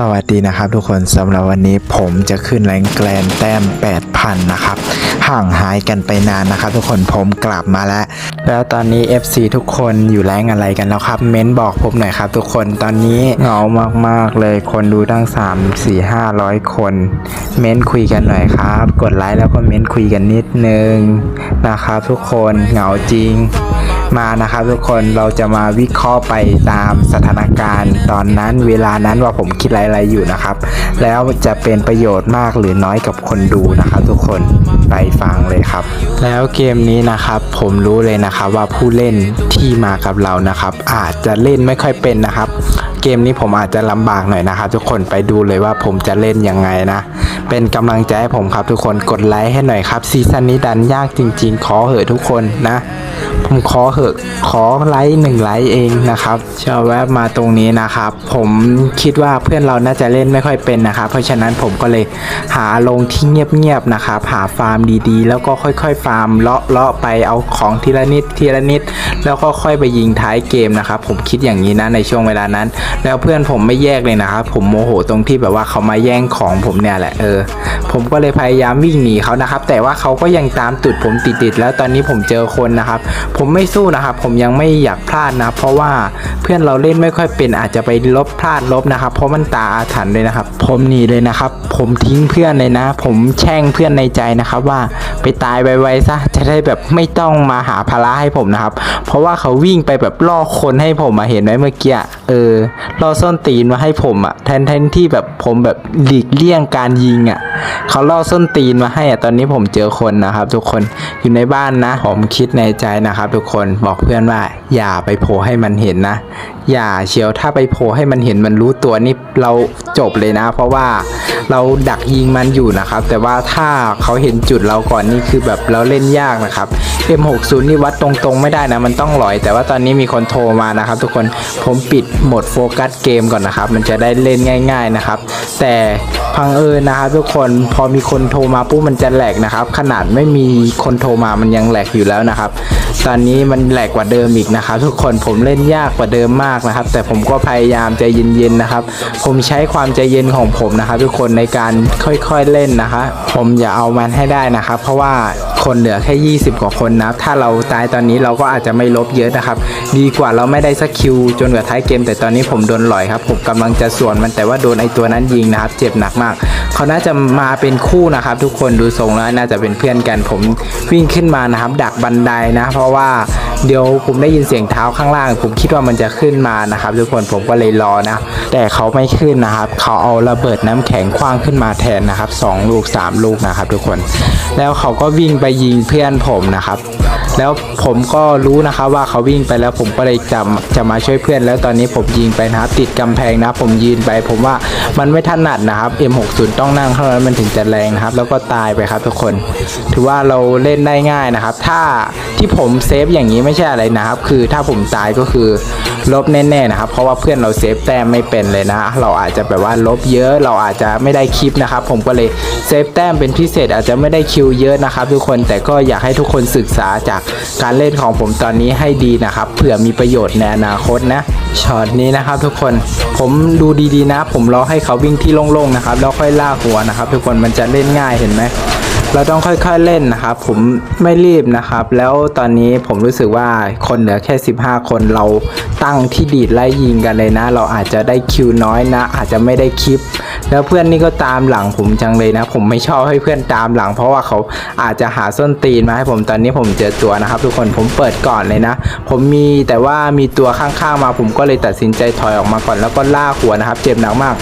สวัสดีนะครับทุกคนสำหรับวันนี้ผมจะขึ้นแรงแกลนแต้ม 8,000 นะครับ ห่างหายกันไปนานนะครับ ทุกคนผมกลับมาแล้ว แล้วตอนนี้ FC ทุกคนอยู่แรงอะไรกันแล้วครับ เม้นบอกผมหน่อยครับ ทุกคนตอนนี้เหงามากๆเลยคนดูตั้ง 3 4 500 คน เม้นคุยกันหน่อยครับ กดไลค์แล้วก็เม้นคุยกันนิดนึงนะครับ ทุกคนเหงาจริง มานะครับทุกคนเราจะมาวิเคราะห์ไปตามสถานการณ์ ตอนนั้นเวลานั้นว่าผมคิดอะไรๆอยู่นะครับ แล้วจะเป็นประโยชน์มากหรือน้อยกับคนดูนะครับ ทุกคนไปฟังเลยครับ แล้วเกมนี้นะครับผมรู้เลยนะครับว่าผู้เล่นที่มากับเรานะครับ อาจจะเล่นไม่ค่อยเป็นนะครับ เกมนี้ผมอาจจะลำบากหน่อยนะครับ ทุกคนไปดูเลยว่าผมจะเล่นยังไงนะเป็นกำลังใจให้ผมครับทุกคนกดไลค์ให้หน่อยครับซีซั่นนี้ดันยากจริง ๆ ขอเหอะทุกคนนะ ผมขอเหอะขอไลค์หนึ่งไลค์เองนะครับเชื่อแวบมาตรงนี้นะครับ ผมคิดว่าเพื่อนเราน่าจะเล่นไม่ค่อยเป็นนะครับ เพราะฉะนั้นผมก็เลยหาลงที่เงียบๆนะครับหาฟาร์มดีๆ แล้วก็ค่อยๆ ฟาร์มเลาะเลาะไปเอาของทีละนิดทีละนิด แล้วก็ค่อยไปยิงท้ายเกมนะครับ ผมคิดอย่างนี้นะในช่วงเวลานั้น แล้วเพื่อนผมไม่แยกเลยนะครับ ผมโมโหตรงที่แบบว่าเขามาแย่งของผมเนี่ยแหละเออ ผมก็เลยพยายามวิ่งหนีเขานะครับ แต่ว่าเขาก็ยังตามตุดผมติดๆแล้วตอนนี้ผมเจอคนนะครับ ผมไม่สู้นะครับ ผมยังไม่อยากพลาดนะ เพราะว่าเพื่อนเราเล่นไม่ค่อยเป็นอาจจะไปลบพลาดลบนะครับ เพราะมันตาอาถรรพ์เลยนะครับ ผมหนีเลยนะครับ ผมทิ้งเพื่อนเลยนะ ผมแช่งเพื่อนในใจนะครับว่าไปตายไวๆซะจะได้แบบไม่ต้องมาหาภาระให้ผมนะครับ เพราะว่าเขาวิ่งไปแบบล่อคนให้ผมมาเห็นไหมเมื่อกี้เออล่อส้นตีนมาให้ผมอะแทนแทนที่แบบผมแบบหลีกเลี่ยงการยิงอะเขาล่อส้นตีนมาให้อะตอนนี้ผมเจอคนนะครับ ทุกคนอยู่ในบ้านนะ ผมคิดในใจนะครับ ทุกคนบอกเพื่อนว่า อย่าไปโผล่ให้มันเห็นนะ อย่าเชียวถ้าไปโผล่ให้มันเห็นมันรู้ตัวนี่เรา จบเลยนะ เพราะว่าเราดักยิงมันอยู่นะครับ แต่ว่าถ้าเขาเห็นจุดเราก่อนนี่คือแบบเราเล่นยากนะครับ M60 นี่วัดตรงๆไม่ได้นะ มันต้องลอย แต่ว่าตอนนี้มีคนโทรมานะครับ ทุกคนผมปิดโหมดโฟกัสเกมก่อนนะครับ มันจะได้เล่นง่าย ๆนะครับ แต่พังเอิญนะครับทุกคนพอมีคนโทรมาปุ๊บมันจะแหลกนะครับ ขนาดไม่มีคนโทรมามันยังแหลกอยู่แล้วนะครับ ตอนนี้มันแหลกกว่าเดิมอีกนะครับ ทุกคนผมเล่นยากกว่าเดิมมากนะครับ แต่ผมก็พยายามใจเย็นๆนะครับ ผมใช้ความความใจเย็นของผมนะครับทุกคนในการค่อยๆเล่นนะคะ ผมอย่าเอามันให้ได้นะครับเพราะว่าคนเหลือแค่ 20 กว่าคนนะถ้าเราตายตอนนี้เราก็อาจจะไม่ลบเยอะนะครับ ดีกว่าเราไม่ได้สักคิว จนกว่าท้ายเกม แต่ตอนนี้ผมโดนหลอยครับ ผมกำลังจะสวนมันแต่ว่าโดนไอตัวนั้นยิงนะครับ เจ็บหนักมาก เขาน่าจะมาเป็นคู่นะครับ ทุกคนดูทรงแล้วน่าจะเป็นเพื่อนกัน ผมวิ่งขึ้นมานะครับ ดักบันไดนะ เพราะว่า เดี๋ยวผมได้ยินเสียงเท้าข้างล่าง ผมคิดว่ามันจะขึ้นมานะครับ ทุกคนผมก็เลยรอนะ แต่เขาไม่ขึ้นนะครับ เขาเอาระเบิดน้ำแข็งคว้างขึ้นมาแทนนะครับสองลูกสามลูกนะครับ ทุกคน แล้วเขาก็วิ่งไปยิงเพื่อนผมนะครับ แล้วผมก็รู้นะครับว่าเขาวิ่งไปแล้วผมก็เลยจะจะมาช่วยเพื่อน แล้วตอนนี้ผมยิงไปนะครับติดกำแพงนะ ผมยืนไป ผมว่ามันไม่ถนัดนะครับ M60 ต้องนั่งเท่านั้นมันถึงจะแรงนะครับ แล้วก็ตายไปครับทุกคน ถือว่าเราเล่นได้ง่ายนะครับ ถ้าที่ผมเซฟอย่างนี้ไม่ใช่อะไรนะครับ คือถ้าผมตายก็คือลบแน่ๆนะครับ เพราะว่าเพื่อนเราเซฟแต้มไม่เป็นเลยนะ เราอาจจะแบบว่าลบเยอะเราอาจจะไม่ได้คลิปนะครับ ผมก็เลยเซฟแต้มเป็นพิเศษอาจจะไม่ได้คิวเยอะนะครับ ทุกคนแต่ก็อยากให้ทุกคนศึกษาจากการเล่นของผมตอนนี้ให้ดีนะครับเผื่อมีประโยชน์ในอนาคตนะช็อตนี้นะครับ ทุกคนผมดูดีๆนะ ผมรอให้เขาวิ่งที่โล่งๆนะครับแล้วค่อยลากหัวนะครับ ทุกคนมันจะเล่นง่ายเห็นไหมเราต้องค่อยๆเล่นนะครับ ผมไม่รีบนะครับ แล้วตอนนี้ผมรู้สึกว่าคนเหลือแค่ 15 คนเราตั้งที่ดีดไล่ยิงกันเลยนะ เราอาจจะได้คิวน้อยนะ อาจจะไม่ได้คลิป แล้วเพื่อนนี่ก็ตามหลังผมจังเลยนะ ผมไม่ชอบให้เพื่อนตามหลัง เพราะว่าเขาอาจจะหาส้นตีนมาให้ผมตอนนี้ผมเจอตัวนะครับ ทุกคนผมเปิดก่อนเลยนะ ผมมีแต่ว่ามีตัวข้างๆมา ผมก็เลยตัดสินใจถอยออกมาก่อนแล้วก็ล่าหัวนะครับ เจ็บหนักมาก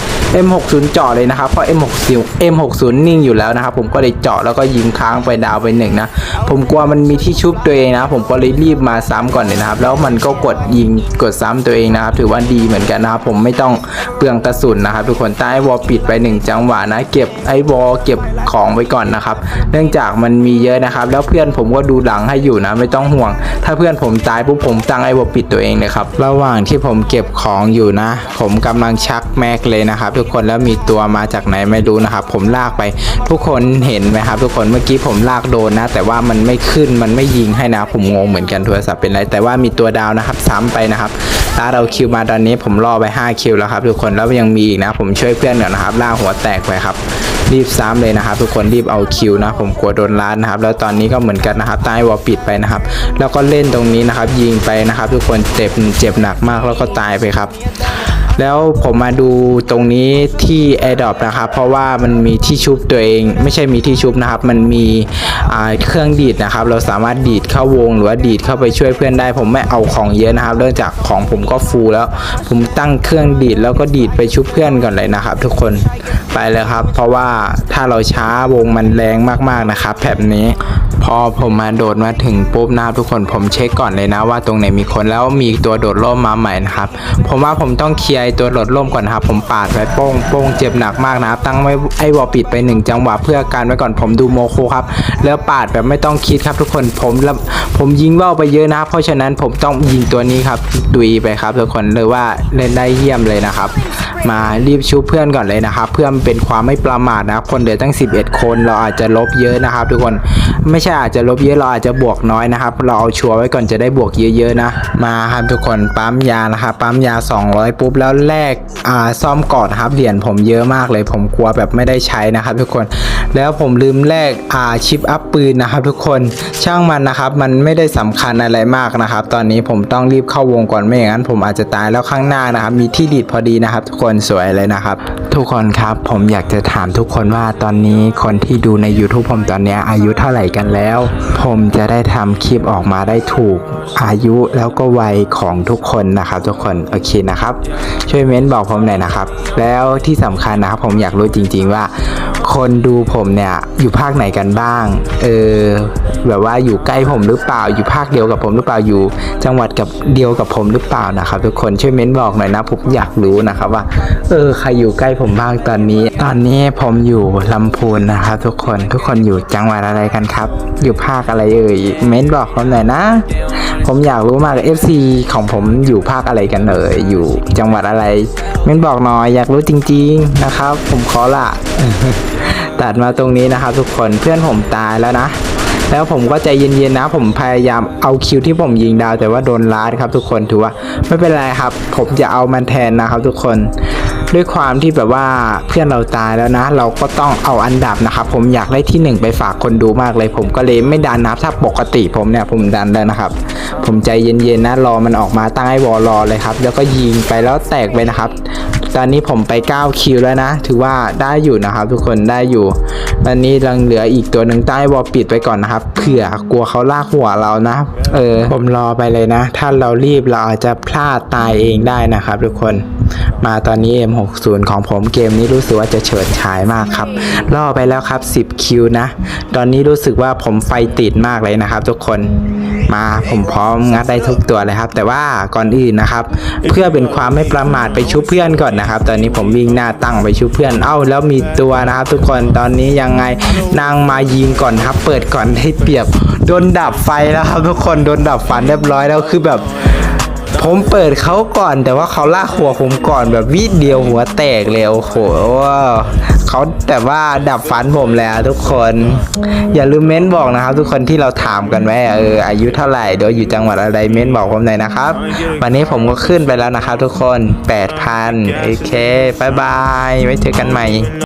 M60 เจาะเลยนะครับเพราะ M60 M60 นิ่งอยู่แล้วนะครับ ผมก็เลยเจาะแล้วก็ยิงค้างไปดาวไปหนึ่งนะผมกลัวมันมีที่ชุบตัวเองนะ ผมก็เลยรีบมาซ้ำก่อนเลยนะครับ แล้วมันก็กดยิงกดซ้ำตัวเองนะครับ ถือว่าดีเหมือนกันนะครับ ผมไม่ต้องเปลืองกระสุนนะครับ ทุกคนใต้วอลปิิดไปหนึ่งจังหวะนะ เก็บไอ้วอลเก็บของไว้ก่อนนะครับ เนื่องจากมันมีเยอะนะครับ แล้วเพื่อนผมก็ดูหลังให้อยู่นะ ไม่ต้องห่วง ถ้าเพื่อนผมตายปุ๊บผมตั้งไอ้วอลปิดตัวเองเลยครับระหว่างที่ผมเก็บของอยู่นะ ผมกำลังชักแม็กเลยนะครับ ทุกคนแล้วมีตัวมาจากไหนไม่รู้นะครับ ผมลากไปทุกคนเห็นไหมครับ ทุกคนเมื่อกี้ผมลากโดนนะ แต่ว่ามันไม่ขึ้นมันไม่ยิงให้นะ ผมงงเหมือนกันโทรศัพท์เป็นไร แต่ว่ามีตัวดาวนะครับ ซ้ำไปนะครับถ้าเราคิวมาตอนนี้ผมรอไป 5 คิวแล้วครับ ทุกคนแล้วยังมีอีกนะ ผมช่วยเพื่อนก่อนนะครับล่าหัวแตกไปครับ รีบซ้ำเลยนะครับ ทุกคนรีบเอาคิวนะ ผมกลัวโดนล้านนะครับ แล้วตอนนี้ก็เหมือนกันนะครับใต้วอลปิดไปนะครับ แล้วก็เล่นตรงนี้นะครับ ยิงไปนะครับ ทุกคนเจ็บเจ็บหนักมากแล้วก็ตายไปครับ แล้วผมมาดูตรงนี้ที่ AirDrop นะครับ เพราะว่ามันมีที่ชุบตัวเอง ไม่ใช่มีที่ชุบนะครับ มันมีเครื่องดีดนะครับ เราสามารถดีดเข้าวงหรือว่าดีดเข้าไปช่วยเพื่อนได้ ผมไม่เอาของเยอะนะครับเนื่องจากของผมก็ฟูลแล้ว ผมตั้งเครื่องดีดแล้วก็ดีดไปชุบเพื่อนก่อนเลยนะครับ ทุกคนไปเลยครับ เพราะว่าถ้าเราช้าวงมันแรงมากๆนะครับแบบนี้ พอผมมาโดดมาถึงปุ๊บนะครับทุกคนผมเช็คก่อนเลยนะว่าตรงไหนมีคนแล้วมีตัวโดดร่มมาใหม่นะครับ ผมว่าผมต้องเคลียร์ตัวโดดร่มก่อนนะครับ ผมปาดไปโป้งโป้งเจ็บหนักมากนะครับ ตั้งไว้ไอ้วอลปิดไปหนึ่งจังหวะเพื่อการไว้ก่อนผมดูโมโคครับแล้วปาดแบบไม่ต้องคิดครับทุกคนผมผมยิงว่าวไปเยอะนะเพราะฉะนั้นผมต้องยิงตัวนี้ครับดุยไปครับทุกคนเลยว่าเล่นได้เยี่ยมเลยนะครับ มารีบชูเพื่อนก่อนเลยนะครับ เพื่อนเป็นความไม่ประมาทนะครับคนเหลือตั้ง 11 คนเราอาจจะลบเยอะนะครับ ทุกคนไม่ใช่อาจจะลบเยอะเราอาจจะบวกน้อยนะครับ เราเอาชัวร์ไว้ก่อนจะได้บวกเยอะๆนะ มาครับทุกคนปั๊มยานะครับปั๊มยา 200 ปุ๊บแล้วแลกอ่าซ่อมกอดครับเหรียญผมเยอะมากเลย ผมกลัวแบบไม่ได้ใช้นะครับ ทุกคนแล้วผมลืมแลกอ่าชิปอัพปืนนะครับ ทุกคนช่างมันนะครับ มันไม่ได้สำคัญอะไรมากนะครับ ตอนนี้ผมต้องรีบเข้าวงก่อนไม่อย่างนั้น ผมอาจจะตายแล้วข้างหน้านะครับ มีที่ดีดพอดีนะครับ ทุกคนสวยเลยนะครับ ทุกคนครับผมอยากจะถามทุกคนว่าตอนนี้คนที่ดูใน YouTube ผมตอนนี้อายุเท่าไหร่กันแล้วผมจะได้ทำคลิปออกมาได้ถูก อายุแล้วก็วัยของทุกคนนะครับ ทุกคนโอเคนะครับ ช่วยเม้นบอกผมหน่อยนะครับ แล้วที่สำคัญนะครับผมอยากรู้จริง ๆว่า คนดูผมเนี่ยอยู่ภาคไหนกันบ้าง เออแบบว่าอยู่ใกล้ผมหรือเปล่า อยู่ภาคเดียวกับผมหรือเปล่าอยู่ จังหวัดกับเดียวกับผมหรือเปล่านะครับ ทุกคนช่วยเม้นบอกหน่อยนะผมอยากรู้นะครับว่า เออใครอยู่ใกล้ผมบ้างตอนนี้ ตอนนี้ผมอยู่ลำพูนนะครับทุกคนทุกคนอยู่จังหวัดอะไรกันครับ อยู่ภาคอะไรเอ่ยเม้นบอกผมหน่อยนะ ผมอยากรู้มาก FC ของผมอยู่ภาคอะไรกันเอ่ยอยู่จังหวัดอะไรเม้นบอกหน่อยอยากรู้จริง ๆนะครับ ผมขอละตัดมาตรงนี้นะครับ ทุกคนเพื่อนผมตายแล้วนะ แล้วผมก็ใจเย็นๆนะ ผมพยายามเอาคิวที่ผมยิงดาว แต่ว่าโดนลาดครับ ทุกคนถือว่าไม่เป็นไรครับ ผมจะเอามันแทนนะครับ ทุกคน ด้วยความที่แบบว่าเพื่อนเราตายแล้วนะ เราก็ต้องเอาอันดับนะครับผมอยากได้ที่หนึ่งไปฝากคนดูมากเลย ผมก็เลยไม่ดันนับถ้าปกติผมเนี่ยผมดันแล้วนะครับ ผมใจเย็นๆนะรอมันออกมาตั้งไอ้วอลรอเลยครับ แล้วก็ยิงไปแล้วแตกไปนะครับตอนนี้ผมไป 9 คิวแล้วนะ ถือว่าได้อยู่นะครับทุกคนได้อยู่ ตอนนี้ยังเหลืออีกตัวหนึ่งใต้วอลปิดไปก่อนนะครับ เผื่อกลัวเขาลากหัวเรานะ เออ ผมรอไปเลยนะ ถ้าเรารีบเราอาจจะพลาดตายเองได้นะครับทุกคน มาตอนนี้ M60 ของผมเกมนี้รู้สึกว่าจะเฉิดฉายมากครับ ล่อไปแล้วครับ 10 คิวนะ ตอนนี้รู้สึกว่าผมไฟติดมากเลยนะครับ ทุกคนมาผมพร้อมงัดได้ทุกตัวเลยครับ แต่ว่าก่อนอื่นนะครับ เพื่อเป็นความไม่ประมาทไปชุบเพื่อนก่อนนะครับ ตอนนี้ผมวิ่งหน้าตั้งไปชุบเพื่อนเอ้าแล้วมีตัวนะครับ ทุกคนตอนนี้ยังไงนางมายิงก่อนครับ เปิดก่อนให้เปรียบโดนดับไฟแล้วครับ ทุกคนโดนดับฝันเรียบร้อยแล้วคือแบบ ผมเปิดเขาก่อน แต่ว่าเขาลากหัวผมก่อนแบบวิดเดียวหัวแตกเลยโอ้โหเขาแต่ว่าดับฟันผมแล้วทุกคน อย่าลืมเม้นบอกนะครับ ทุกคนที่เราถามกันไว้อะเอออายุเท่าไหร่เดี๋ยวอยู่จังหวัดอะไรเม้นบอกผมหน่อยนะครับ วันนี้ผมก็ขึ้นไปแล้วนะครับทุกคน 8,000โอเคบายบายไว้เจอกันใหม่